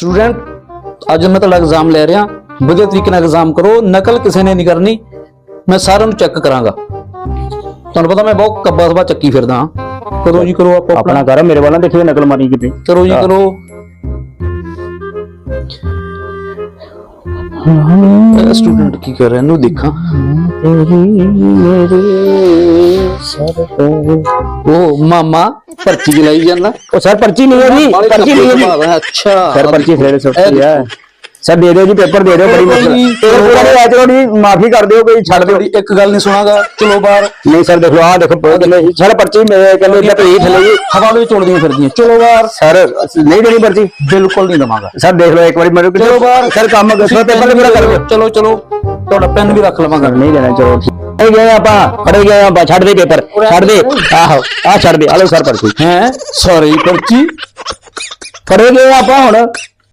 Student ਅੱਜ ਮੈਂ ਤੁਹਾਡਾ ਐਗਜ਼ਾਮ ਲੈ ਰਿਹਾ। ਵਧੀਆ ਤਰੀਕੇ ਨਾਲ ਐਗਜ਼ਾਮ ਕਰੋ। ਨਕਲ ਕਿਸੇ ਨੇ ਨਹੀਂ ਕਰਨੀ। ਮੈਂ ਸਾਰਿਆਂ ਨੂੰ ਚੈੱਕ ਕਰਾਂਗਾ। ਤੁਹਾਨੂੰ ਪਤਾ ਮੈਂ ਬਹੁਤ ਕੱਬਾ ਸਬਾ ਚੱਕੀ ਫਿਰਦਾ ਹਾਂ। ਕਰੋ ਜੀ ਕਰੋ ਆਪੋ ਆਪਣਾ। ਕਰ ਮੇਰੇ ਵੱਲ ਨਾ ਦੇਖਿਓ ਨਕਲ ਮਾਰੀ ਕਿਤੇ। ਕਰੋ ਜੀ ਕਰੋ। ਸਟੂਡੈਂਟ ਕੀ ਕਰ ਰਿਹਾ? ਇਹਨੂੰ ਦੇਖਾਂ। ਉਹ ਮਾਮਾ ਪਰਚੀ ਜਲਾਈ ਜਾਂਦਾ। ਉਹ ਸਰ ਪਰਚੀ ਨਹੀਂ ਹੈ ਜੀ ਪਰਚੀ ਨਹੀਂ ਹੈ ਅੱਛਾ। ਸਰ ਪਰਚੀ ਫੇਰ ਸੁੱਟੀ ਹੈ ਸਰ ਦੇ ਦਿਓ ਜੀ ਪੇਪਰ ਦੇ ਦਿਓ ਬੜੀ ਮੁਸ਼ਕਲ। ਇਹ ਪੂਰਾ ਨਹੀਂ ਆਇਆ ਚਲੋ ਮਾਫੀ ਕਰ ਦਿਓ ਕੋਈ ਛੱਡ ਦਿਓ। ਇੱਕ ਗੱਲ ਨਹੀਂ ਸੁਣਾਗਾ ਚਲੋ ਬਾਹਰ। ਨਹੀਂ ਸਰ ਦੇਖੋ ਆਹ ਦੇਖੋ ਸਰ ਪਰਚੀ ਮੇਰੇ ਕਹਿੰਦੇ ਇੱਧਰ ਪਈ ਥੱਲੇ ਜੀ। ਹਵਾ ਵਿੱਚ ਉੜਦੀਆਂ ਫਿਰਦੀਆਂ। ਚਲੋ ਬਾਹਰ। ਸਰ ਨਹੀਂ ਦੇਣੀ ਪਰਚੀ। ਬਿਲਕੁਲ ਨਹੀਂ ਦਵਾਂਗਾ। ਸਰ ਦੇਖ ਲਓ ਇੱਕ ਵਾਰੀ ਮੈਨੂੰ ਚਲੋ ਬਾਹਰ। ਸਰ ਕੰਮ ਦੱਸੋ ਪੇਪਰ ਤੇ ਪੂਰਾ ਕਰ। ਦਿਓ ਚਲੋ ਚਲੋ। ਤੁਹਾਡਾ ਪੈਨ ਵੀ ਰੱਖ ਲਵਾਂਗਾ। ਨਹੀਂ ਦੇਣਾ ਚਲੋ। ਹੈ ਗਏ ਆਪਾਂ ਫੜੇ ਗਏ ਆਪਾਂ ਛੱਡ ਦੇ ਪੇਪਰ ਛੱਡ ਦੇ। ਆਹੋ ਆ ਛੱਡ ਦੇ। ਆਲੋ ਸਰ ਪਰਚੀ। ਹੈ? ਸੌਰੀ ਪਰਚੀ? ਫੜੇ ਗਏ ਆਪਾਂ ਹੁਣ।